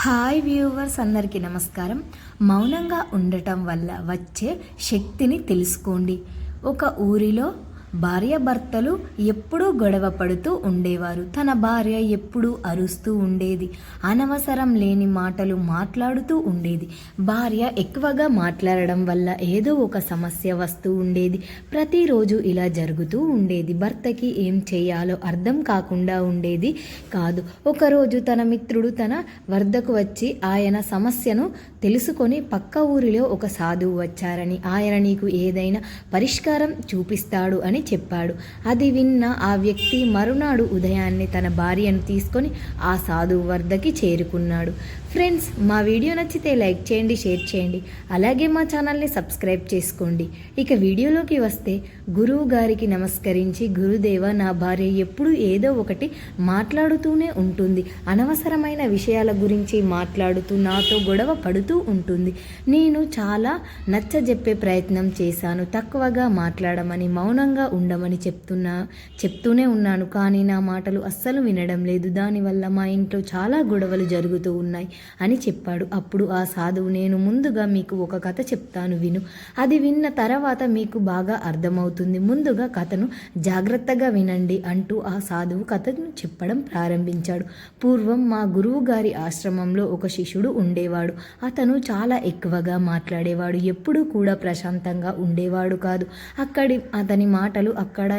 Hi viewers అందరికీ నమస్కారం. మౌనంగా ఉండటం వల్ల వచ్చే శక్తిని తెలుసుకోండి. ఒక ఊరిలో భార్యాభర్తలు ఎప్పుడూ గొడవ పడుతూ ఉండేవారు. తన భార్య ఎప్పుడూ అరుస్తూ ఉండేది. అనవసరం లేని మాటలు మాట్లాడుతూ ఉండేది. భార్య ఎక్కువగా మాట్లాడడం వల్ల ఏదో ఒక సమస్య వస్తూ ఉండేది. ప్రతిరోజు ఇలా జరుగుతూ ఉండేది. భర్తకి ఏం చేయాలో అర్థం కాకుండా ఉండేది కాదు. ఒకరోజు తన మిత్రుడు తన వద్దకు వచ్చి ఆయన సమస్యను తెలుసుకొని పక్క ఊరిలో ఒక సాధువు వచ్చారని ఆయన నీకు ఏదైనా పరిష్కారం చూపిస్తాడు అని చెప్పాడు. అది విన్న ఆ వ్యక్తి మరునాడు ఉదయాన్నే తన భార్యను తీసుకొని ఆ సాధువు వద్దకి చేరుకున్నాడు. ఫ్రెండ్స్ మా వీడియో నచ్చితే లైక్ చేయండి షేర్ చేయండి. అలాగే మా ఛానల్ని సబ్స్క్రైబ్ చేసుకోండి. ఇక వీడియోలోకి వస్తే గురువు గారికి నమస్కరించి గురుదేవ నా భార్య ఎప్పుడు ఏదో ఒకటి మాట్లాడుతూనే ఉంటుంది. అనవసరమైన విషయాల గురించి మాట్లాడుతూ నాతో గొడవ పడుతూ ఉంటుంది. నేను చాలా నచ్చజెప్పే ప్రయత్నం చేశాను. తక్కువగా మాట్లాడమని మౌనంగా ఉండమని చెప్తున్నా చెప్తూనే ఉన్నాను. కానీ నా మాటలు అస్సలు వినడం లేదు. దానివల్ల మా ఇంట్లో చాలా గొడవలు జరుగుతూ ఉన్నాయి. అని చెప్పాడు. అప్పుడు ఆ సాధువు నేను ముందుగా మీకు ఒక కథ చెప్తాను విను. అది విన్న తర్వాత మీకు బాగా అర్థమవుతుంది. ముందుగా కథను జాగ్రత్తగా వినండి అంటూ ఆ సాధువు కథను చెప్పడం ప్రారంభించాడు. పూర్వం మా గురువు గారి ఆశ్రమంలో ఒక శిష్యుడు ఉండేవాడు. అతను చాలా ఎక్కువగా మాట్లాడేవాడు. ఎప్పుడూ కూడా ప్రశాంతంగా ఉండేవాడు కాదు. అక్కడి అతని మాటలు అక్కడ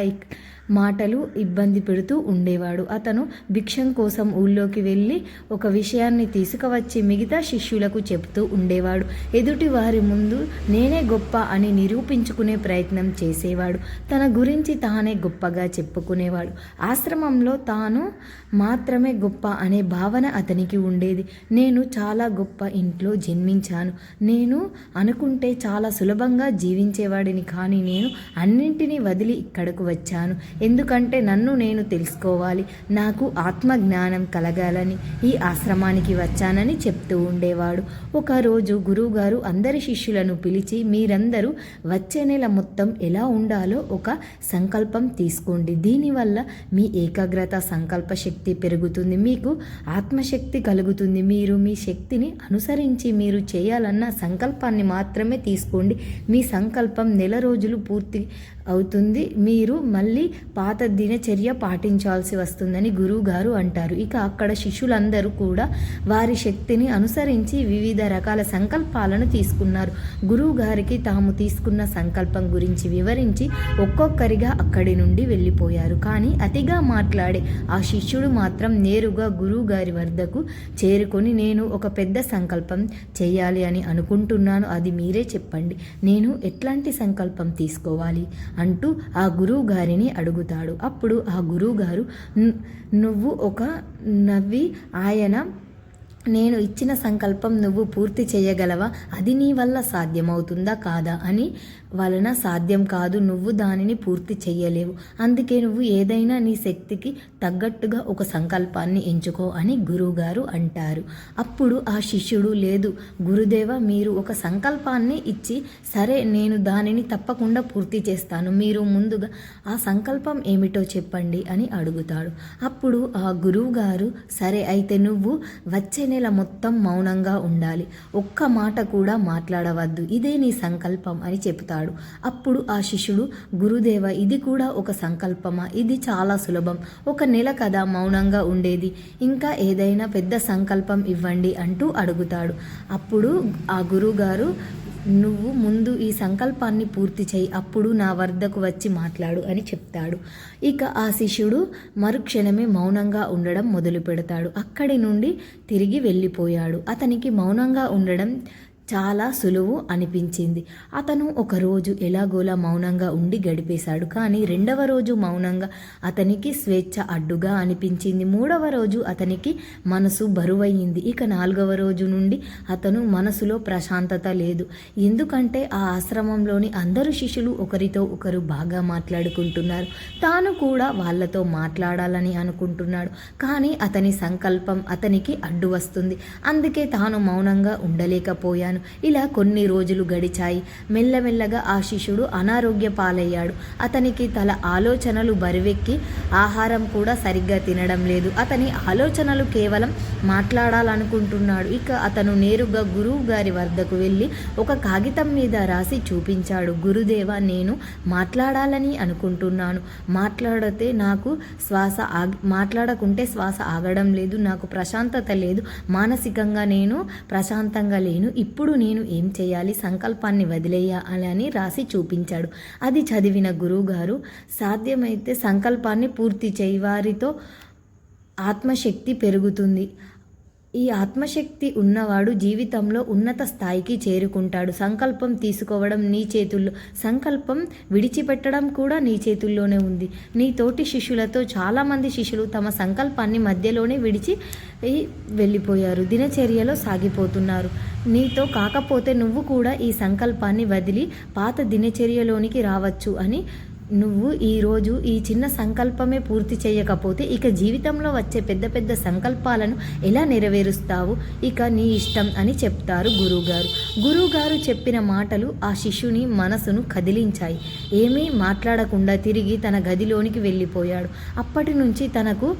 మాటలు ఇబ్బంది పెడుతూ ఉండేవాడు. అతను భిక్షం కోసం ఊళ్ళోకి వెళ్ళి ఒక విషయాన్ని తీసుకువచ్చి మిగతా శిష్యులకు చెప్తూ ఉండేవాడు. ఎదుటి వారి ముందు నేనే గొప్ప అని నిరూపించుకునే ప్రయత్నం చేసేవాడు. తన గురించి తానే గొప్పగా చెప్పుకునేవాడు. ఆశ్రమంలో తాను మాత్రమే గొప్ప అనే భావన అతనికి ఉండేది. నేను చాలా గొప్ప ఇంట్లో జన్మించాను. నేను అనుకుంటే చాలా సులభంగా జీవించేవాడిని. కానీ నేను అన్నింటినీ వదిలి ఇక్కడకు వచ్చాను. ఎందుకంటే నన్ను నేను తెలుసుకోవాలి నాకు ఆత్మజ్ఞానం కలగాలని ఈ ఆశ్రమానికి వచ్చానని చెప్తూ ఉండేవాడు. ఒకరోజు గురువుగారు అందరి శిష్యులను పిలిచి మీరందరూ వచ్చే నెల మొత్తం ఎలా ఉండాలో ఒక సంకల్పం తీసుకోండి. దీనివల్ల మీ ఏకాగ్రత సంకల్ప శక్తి పెరుగుతుంది. మీకు ఆత్మశక్తి కలుగుతుంది. మీరు మీ శక్తిని అనుసరించి మీరు చేయాలన్న సంకల్పాన్ని మాత్రమే తీసుకోండి. మీ సంకల్పం నెల రోజులు పూర్తి అవుతుంది. మీరు మళ్ళీ పాత దినచర్య పాటించాల్సి వస్తుందని గురువు గారు అంటారు. ఇక అక్కడ శిష్యులందరూ కూడా వారి శక్తిని అనుసరించి వివిధ రకాల సంకల్పాలను తీసుకున్నారు. గురువు గారికి తాము తీసుకున్న సంకల్పం గురించి వివరించి ఒక్కొక్కరిగా అక్కడి నుండి వెళ్ళిపోయారు. కానీ అతిగా మాట్లాడే ఆ శిష్యుడు మాత్రం నేరుగా గురువు గారి వద్దకు చేరుకొని నేను ఒక పెద్ద సంకల్పం చేయాలి అని అనుకుంటున్నాను. అది మీరే చెప్పండి. నేను ఎట్లాంటి సంకల్పం తీసుకోవాలి? అంటూ ఆ గురువు గారిని అడుగుతాడు. అప్పుడు ఆ గురువు గారు నువ్వు ఒక నవ్వి ఆయన నేను ఇచ్చిన సంకల్పం నువ్వు పూర్తి చేయగలవా? అది నీ వల్ల సాధ్యమవుతుందా కాదా? అని వలన సాధ్యం కాదు నువ్వు దానిని పూర్తి చేయలేవు అందుకే నువ్వు ఏదైనా నీ శక్తికి తగ్గట్టుగా ఒక సంకల్పాన్ని ఎంచుకో అని గురువుగారు అంటారు. అప్పుడు ఆ శిష్యుడు లేదు గురుదేవ మీరు ఒక సంకల్పాన్ని ఇచ్చి సరే నేను దానిని తప్పకుండా పూర్తి చేస్తాను మీరు ముందుగా ఆ సంకల్పం ఏమిటో చెప్పండి అని అడుగుతాడు. అప్పుడు ఆ గురువుగారు సరే అయితే నువ్వు వచ్చే నెల మొత్తం మౌనంగా ఉండాలి. ఒక్క మాట కూడా మాట్లాడవద్దు ఇదే నీ సంకల్పం అని చెప్తాడు అప్పుడు ఆ శిష్యుడు గురుదేవ ఇది కూడా ఒక సంకల్పమా? ఇది చాలా సులభం. ఒక నెల కదా మౌనంగా ఉండేది. ఇంకా ఏదైనా పెద్ద సంకల్పం ఇవ్వండి అంటూ అడుగుతాడు. అప్పుడు ఆ గురువుగారు నువ్వు ముందు ఈ సంకల్పాన్ని పూర్తి చేయి. అప్పుడు నా వద్దకు వచ్చి మాట్లాడు అని చెప్తాడు. ఇక ఆ శిష్యుడు మరుక్షణమే మౌనంగా ఉండడం మొదలు పెడతాడు అక్కడి నుండి తిరిగి వెళ్ళిపోయాడు. అతనికి మౌనంగా ఉండడం చాలా సులువు అనిపించింది. అతను ఒకరోజు ఎలాగోలా మౌనంగా ఉండి గడిపేశాడు. కానీ రెండవ రోజు మౌనంగా అతనికి స్వేచ్ఛ అడ్డుగా అనిపించింది. మూడవ రోజు అతనికి మనసు బరువయ్యింది ఇక నాలుగవ రోజు నుండి అతను మనసులో ప్రశాంతత లేదు. ఎందుకంటే ఆ ఆశ్రమంలోని అందరు శిష్యులు ఒకరితో ఒకరు బాగా మాట్లాడుకుంటున్నారు. తాను కూడా వాళ్ళతో మాట్లాడాలని అనుకుంటున్నాడు. కానీ అతని సంకల్పం అతనికి అడ్డు వస్తుంది. అందుకే తాను మౌనంగా ఉండలేకపోయాను. చేశాను. ఇలా కొన్ని రోజులు గడిచాయి. మెల్లమెల్లగా ఆ శిష్యుడు అనారోగ్య పాలయ్యాడు. అతనికి తల ఆలోచనలు బరువెక్కి ఆహారం కూడా సరిగ్గా తినడం లేదు. అతని ఆలోచనలు కేవలం మాట్లాడాలనుకుంటున్నాడు. ఇక అతను నేరుగా గురువు గారి వద్దకు వెళ్ళి ఒక కాగితం మీద రాసి చూపించాడు. గురుదేవ నేను మాట్లాడాలని అనుకుంటున్నాను. మాట్లాడితే నాకు శ్వాస ఆగి మాట్లాడకుంటే శ్వాస ఆగడం లేదు. నాకు ప్రశాంతత లేదు. మానసికంగా నేను ప్రశాంతంగా లేను. ఇప్పుడు నేను ఏం చేయాలి సంకల్పాన్ని వదిలేయాలని రాసి చూపించాడు. అది చదివిన గురువుగారు సాధ్యమైతే సంకల్పాన్ని పూర్తి చేయి వారితో ఆత్మశక్తి పెరుగుతుంది. ఈ ఆత్మశక్తి ఉన్నవాడు జీవితంలో ఉన్నత స్థాయికి చేరుకుంటాడు. సంకల్పం తీసుకోవడం నీ చేతుల్లో సంకల్పం విడిచిపెట్టడం కూడా నీ చేతుల్లోనే ఉంది. నీ తోటి శిష్యులతో చాలామంది శిష్యులు తమ సంకల్పాన్ని మధ్యలోనే విడిచి వెళ్ళిపోయారు. దినచర్యలో సాగిపోతున్నారు. నీతో కాకపోతే నువ్వు కూడా ఈ సంకల్పాన్ని వదిలి పాత దినచర్యలోనికి రావచ్చు అని నువ్వు ఈరోజు ఈ చిన్న సంకల్పమే పూర్తి చేయకపోతే ఇక జీవితంలో వచ్చే పెద్ద పెద్ద సంకల్పాలను ఎలా నెరవేరుస్తావు? ఇక నీ ఇష్టం అని చెప్తారు గురువుగారు. గురువుగారు చెప్పిన మాటలు ఆ శిష్యుని మనసును కదిలించాయి. ఏమీ మాట్లాడకుండా తిరిగి తన గదిలోనికి వెళ్ళిపోయాడు. అప్పటి నుంచి తనకు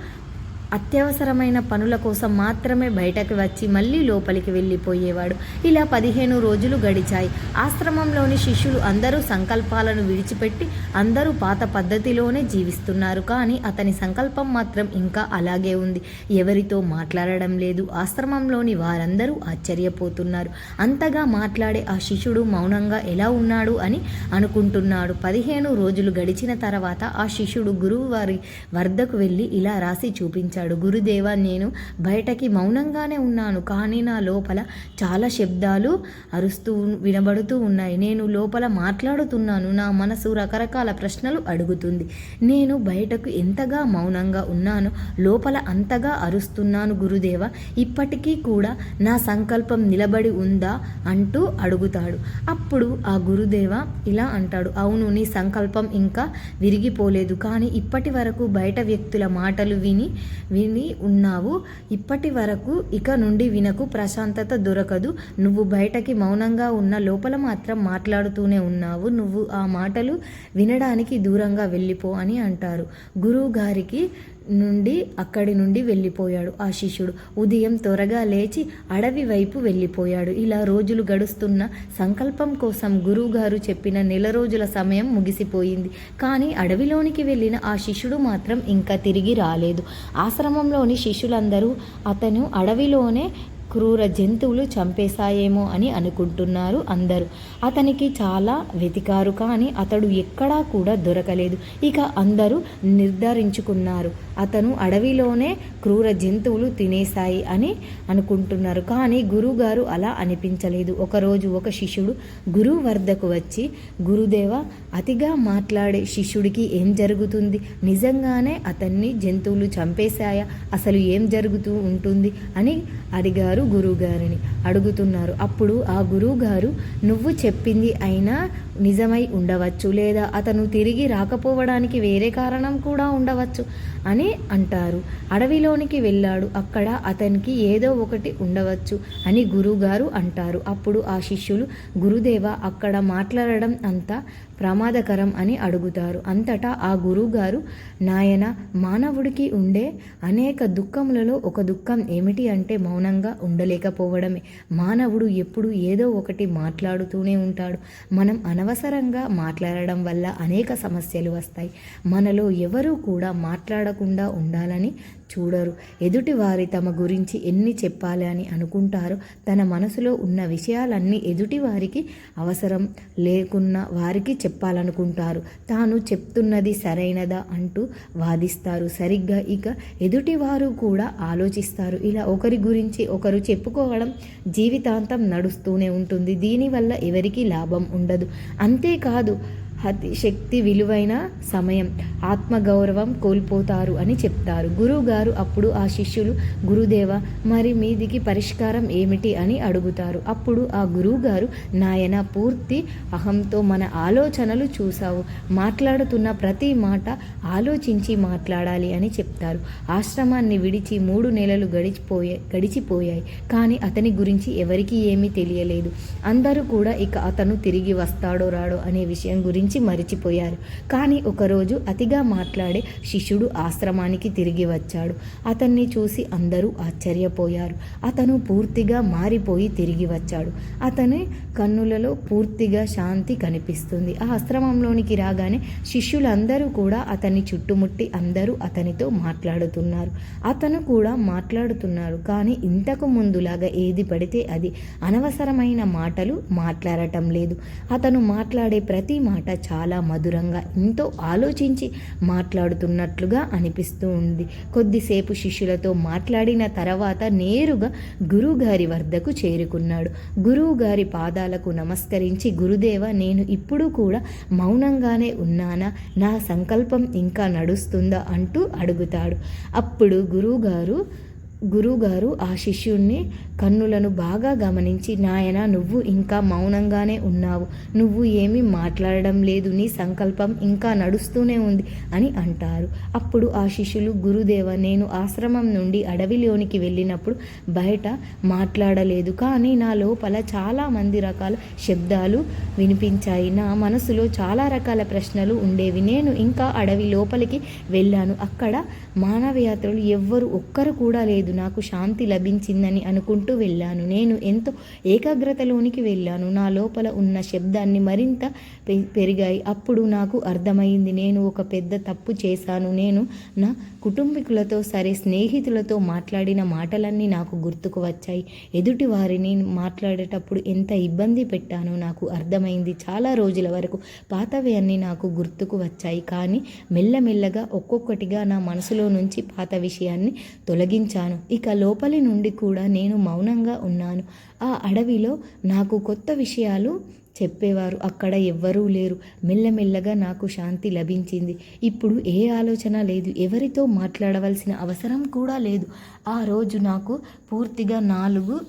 అత్యవసరమైన పనుల కోసం మాత్రమే బయటకు వచ్చి మళ్ళీ లోపలికి వెళ్ళిపోయేవాడు. ఇలా పదిహేను రోజులు గడిచాయి. ఆశ్రమంలోని శిష్యులు అందరూ సంకల్పాలను విడిచిపెట్టి అందరూ పాత పద్ధతిలోనే జీవిస్తున్నారు. కానీ అతని సంకల్పం మాత్రం ఇంకా అలాగే ఉంది. ఎవరితో మాట్లాడడం లేదు. ఆశ్రమంలోని వారందరూ ఆశ్చర్యపోతున్నారు. అంతగా మాట్లాడే ఆ శిష్యుడు మౌనంగా ఎలా ఉన్నాడు అని అనుకుంటున్నాడు. పదిహేను రోజులు గడిచిన తర్వాత ఆ శిష్యుడు గురువు వారి వద్దకు వెళ్ళి ఇలా రాసి చూపించాడు. గురుదేవ నేను బయటకి మౌనంగానే ఉన్నాను కానీ నా లోపల చాలా శబ్దాలు అరుస్తూ వినబడుతూ ఉన్నాయి. నేను లోపల మాట్లాడుతున్నాను నా మనసు రకరకాల ప్రశ్నలు అడుగుతుంది. నేను బయటకు ఎంతగా మౌనంగా ఉన్నానో లోపల అంతగా అరుస్తున్నాను గురుదేవ ఇప్పటికీ కూడా నా సంకల్పం నిలబడి ఉందా అంటూ అడుగుతాడు. అప్పుడు ఆ గురుదేవ ఇలా అంటాడు అవును నీ సంకల్పం ఇంకా విరిగిపోలేదు కానీ ఇప్పటి వరకు బయట వ్యక్తుల మాటలు విని విని ఉన్నావు. ఇప్పటి వరకు ఇక నుండి వినకు ప్రశాంతత దొరకదు. నువ్వు బయటకి మౌనంగా ఉన్న లోపల మాత్రం మాట్లాడుతూనే ఉన్నావు. నువ్వు ఆ మాటలు వినడానికి దూరంగా వెళ్ళిపో అని అంటారు. గురువు గారికి నుండి అక్కడి నుండి వెళ్ళిపోయాడు ఆ శిష్యుడు. ఉదయం త్వరగా లేచి అడవి వైపు వెళ్ళిపోయాడు. ఇలా రోజులు గడుస్తున్న సంకల్పం కోసం గురువుగారు చెప్పిన నెల రోజుల సమయం ముగిసిపోయింది. కానీ అడవిలోనికి వెళ్ళిన ఆ శిష్యుడు మాత్రం ఇంకా తిరిగి రాలేదు. ఆశ్రమంలోని శిష్యులందరూ అతను అడవిలోనే క్రూర జంతువులు చంపేశాయేమో అని అనుకుంటున్నారు అందరూ. అతనికి చాలా వెతికారు కానీ అతడు ఎక్కడా కూడా దొరకలేదు. ఇక అందరూ నిర్ధారించుకున్నారు. అతను అడవిలోనే క్రూర జంతువులు తినేశాయి అని అనుకుంటున్నారు. కానీ గురువుగారు అలా అనిపించలేదు. ఒకరోజు ఒక శిష్యుడు గురువు వద్దకు వచ్చి గురుదేవ అతిగా మాట్లాడే శిష్యుడికి ఏం జరుగుతుంది? నిజంగానే అతన్ని జంతువులు చంపేశాయా? అసలు ఏం జరుగుతూ ఉంటుంది? అని అడిగారు గురువుగారిని అడుగుతున్నారు. అప్పుడు ఆ గురువుగారు నువ్వు చెప్పింది అయినా నిజమై ఉండవచ్చు లేదా అతను తిరిగి రాకపోవడానికి వేరే కారణం కూడా ఉండవచ్చు అని అంటారు. అడవిలోనికి వెళ్ళాడు. అక్కడ అతనికి ఏదో ఒకటి ఉండవచ్చు అని గురువుగారు అంటారు. అప్పుడు ఆ శిష్యులు గురుదేవ అక్కడ మాట్లాడడం అంతా ప్రమాదకరం అని అడుగుతారు. అంతటా ఆ గురువుగారు నాయన మానవుడికి ఉండే అనేక దుఃఖములలో ఒక దుఃఖం ఏమిటి అంటే మౌనంగా ఉండలేకపోవడమే. మానవుడు ఎప్పుడు ఏదో ఒకటి మాట్లాడుతూనే ఉంటాడు. మనం అనవసరంగా మాట్లాడడం వల్ల అనేక సమస్యలు వస్తాయి. మనలో ఎవరూ కూడా మాట్లాడకుండా ఉండాలని చూడరు. ఎదుటి వారి తమ గురించి ఎన్ని చెప్పాలి అని అనుకుంటారో తన మనసులో ఉన్న విషయాలన్నీ ఎదుటి వారికి అవసరం లేకున్న వారికి చెప్పాలనుకుంటారు. తాను చెప్తున్నది సరైనదా అంటూ వాదిస్తారు. సరిగ్గా ఇక ఎదుటివారు కూడా ఆలోచిస్తారు. ఇలా ఒకరి గురించి ఒకరు చెప్పుకోవడం జీవితాంతం నడుస్తూనే ఉంటుంది. దీనివల్ల ఎవరికీ లాభం ఉండదు. అంతేకాదు అతిశక్తి విలువైన సమయం ఆత్మగౌరవం కోల్పోతారు అని చెప్తారు. గురువుగారు అప్పుడు ఆ శిష్యులు గురుదేవ మరి మీదికి పరిష్కారం ఏమిటి? అని అడుగుతారు. అప్పుడు ఆ గురువుగారు నాయన పూర్తి అహంతో మన ఆలోచనలు చూసావు మాట్లాడుతున్న ప్రతి మాట ఆలోచించి మాట్లాడాలి అని చెప్తారు. ఆశ్రమాన్ని విడిచి మూడు నెలలు గడిచిపోయే గడిచిపోయాయి. కానీ అతని గురించి ఎవరికీ ఏమీ తెలియలేదు. అందరూ కూడా ఇక అతను తిరిగి వస్తాడో రాడో అనే విషయం గురించి మరిచిపోయారు. కానీ ఒకరోజు అతిగా మాట్లాడే శిష్యుడు ఆశ్రమానికి తిరిగి వచ్చాడు. అతన్ని చూసి అందరూ ఆశ్చర్యపోయారు. అతను పూర్తిగా మారిపోయి తిరిగి వచ్చాడు. అతని కన్నులలో పూర్తిగా శాంతి కనిపిస్తుంది. ఆ ఆశ్రమంలోనికి రాగానే శిష్యులందరూ కూడా అతన్ని చుట్టుముట్టి అందరూ అతనితో మాట్లాడుతున్నారు. అతను కూడా మాట్లాడుతున్నారు. కానీ ఇంతకు ముందులాగా ఏది పడితే అది అనవసరమైన మాటలు మాట్లాడటం లేదు. అతను మాట్లాడే ప్రతి మాట చాలా మధురంగా ఎంతో ఆలోచించి మాట్లాడుతున్నట్లుగా అనిపిస్తూ ఉంది. కొద్దిసేపు శిష్యులతో మాట్లాడిన తర్వాత నేరుగా గురువుగారి వద్దకు చేరుకున్నాడు. గురువుగారి పాదాలకు నమస్కరించి గురుదేవ నేను ఇప్పుడు కూడా మౌనంగానే ఉన్నానా? నా సంకల్పం ఇంకా నడుస్తుందా? అంటూ అడుగుతాడు. అప్పుడు గురువుగారు గురువుగారు ఆ శిష్యుణ్ణి కన్నులను బాగా గమనించి నాయన నువ్వు ఇంకా మౌనంగానే ఉన్నావు. నువ్వు ఏమీ మాట్లాడడం లేదు. నీ సంకల్పం ఇంకా నడుస్తూనే ఉంది అని అంటారు. అప్పుడు ఆ శిష్యులు గురుదేవ నేను ఆశ్రమం నుండి అడవిలోనికి వెళ్ళినప్పుడు బయట మాట్లాడలేదు. కానీ నా లోపల చాలా మంది రకాల శబ్దాలు వినిపించాయి. నా మనసులో చాలా రకాల ప్రశ్నలు ఉండేవి. నేను ఇంకా అడవి లోపలికి వెళ్ళాను. అక్కడ మానవయాత్రలు ఎవ్వరు ఒక్కరు కూడా లేదు. నాకు శాంతి లభించిందని అనుకుంటూ వెళ్ళాను. నేను ఎంతో ఏకాగ్రతలోనికి వెళ్ళాను. నా లోపల ఉన్న శబ్దాన్ని మరింత పె- పెరిగాయి. అప్పుడు నాకు అర్థమైంది. నేను ఒక పెద్ద తప్పు చేశాను. నేను నా కుటుంబీకులతో సరే స్నేహితులతో మాట్లాడిన మాటలన్నీ నాకు గుర్తుకు వచ్చాయి. ఎదుటి వారిని మాట్లాడేటప్పుడు ఎంత ఇబ్బంది పెట్టానో నాకు అర్థమైంది. చాలా రోజుల వరకు పాతవి అన్నీ నాకు గుర్తుకు వచ్చాయి. కానీ మెల్లమెల్లగా ఒక్కొక్కటిగా నా మనసులో నుంచి పాత విషయాన్ని తొలగించాను. ఇక లోపలి నుండి కూడా నేను మౌనంగా ఉన్నాను. ఆ అడవిలో నాకు కొత్త విషయాలు చెప్పేవారు. అక్కడ ఎవ్వరూ లేరు. మెల్లమెల్లగా నాకు శాంతి లభించింది. ఇప్పుడు ఏ ఆలోచన లేదు. ఎవరితో మాట్లాడవలసిన అవసరం కూడా లేదు. ఆ రోజు నాకు పూర్తిగా నాలుగు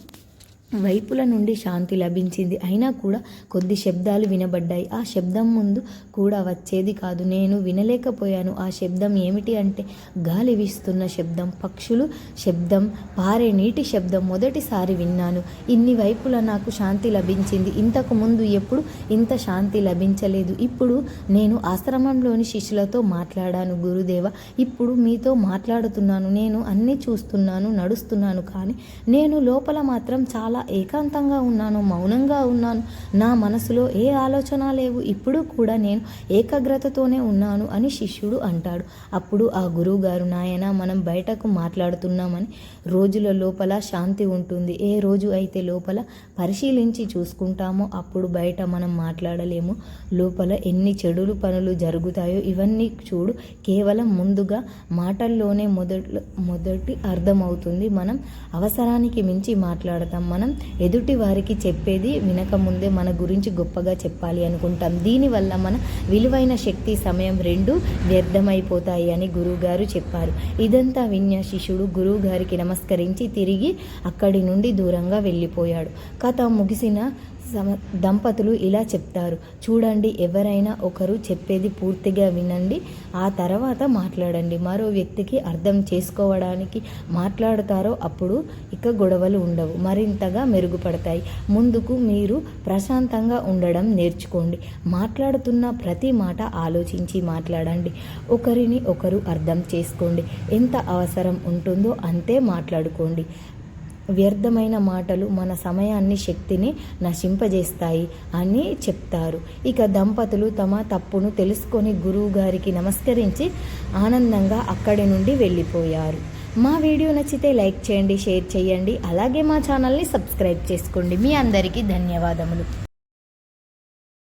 వైపుల నుండి శాంతి లభించింది. అయినా కూడా కొద్ది శబ్దాలు వినబడ్డాయి. ఆ శబ్దం ముందు కూడా వచ్చేది కాదు. నేను వినలేకపోయాను. ఆ శబ్దం ఏమిటి అంటే గాలి వీస్తున్న శబ్దం. పక్షులు శబ్దం పారే నీటి శబ్దం మొదటిసారి విన్నాను. ఇన్ని వైపుల నాకు శాంతి లభించింది. ఇంతకు ముందు ఎప్పుడు ఇంత శాంతి లభించలేదు. ఇప్పుడు నేను ఆశ్రమంలోని శిష్యులతో మాట్లాడాను. గురుదేవ ఇప్పుడు మీతో మాట్లాడుతున్నాను. నేను అన్నీ చూస్తున్నాను నడుస్తున్నాను. కానీ నేను లోపల మాత్రం చాలా ఏకాంతంగా ఉన్నాను మౌనంగా ఉన్నాను. నా మనసులో ఏ ఆలోచన లేవు. ఇప్పుడు కూడా నేను ఏకాగ్రతతోనే ఉన్నాను అని శిష్యుడు అంటాడు. అప్పుడు ఆ గురువు గారు నాయన మనం బయటకు మాట్లాడుతున్నామని రోజుల లోపల శాంతి ఉంటుంది. ఏ రోజు అయితే లోపల పరిశీలించి చూసుకుంటామో అప్పుడు బయట మనం మాట్లాడలేము. లోపల ఎన్ని చెడులు పనులు జరుగుతాయో ఇవన్నీ చూడు. కేవలం ముందుగా మాటల్లోనే మొదటి మొదటి అర్థమవుతుంది. మనం అవసరానికి మించి మాట్లాడతాం. మనం ఎదుటి వారికి చెప్పేది వినకముందే మన గురించి గొప్పగా చెప్పాలి అనుకుంటాం. దీనివల్ల మన విలువైన శక్తి సమయం రెండు వ్యర్థమైపోతాయి అని గురువుగారు చెప్పారు. ఇదంతా విన్న శిష్యుడు గురువుగారికి నమస్కరించి తిరిగి అక్కడి నుండి దూరంగా వెళ్ళిపోయాడు. కథ ముగిసిన సమ దంపతులు ఇలా చెప్తారు. చూడండి ఎవరైనా ఒకరు చెప్పేది పూర్తిగా వినండి ఆ తర్వాత మాట్లాడండి. మరో వ్యక్తికి అర్థం చేసుకోవడానికి మాట్లాడతారో అప్పుడు ఇక గొడవలు ఉండవు. మరింతగా మెరుగుపడతాయి. ముందుకు మీరు ప్రశాంతంగా ఉండడం నేర్చుకోండి. మాట్లాడుతున్న ప్రతి మాట ఆలోచించి మాట్లాడండి. ఒకరిని ఒకరు అర్థం చేసుకోండి. ఎంత అవసరం ఉంటుందో అంతే మాట్లాడుకోండి. వ్యర్థమైన మాటలు మన సమయాన్ని శక్తిని నశింపజేస్తాయి అని చెప్తారు. ఇక దంపతులు తమ తప్పును తెలుసుకొని గురువు గారికి నమస్కరించి ఆనందంగా అక్కడి నుండి వెళ్ళిపోయారు. మా వీడియో నచ్చితే లైక్ చేయండి షేర్ చేయండి. అలాగే మా ఛానల్ని సబ్స్క్రైబ్ చేసుకోండి. మీ అందరికీ ధన్యవాదములు.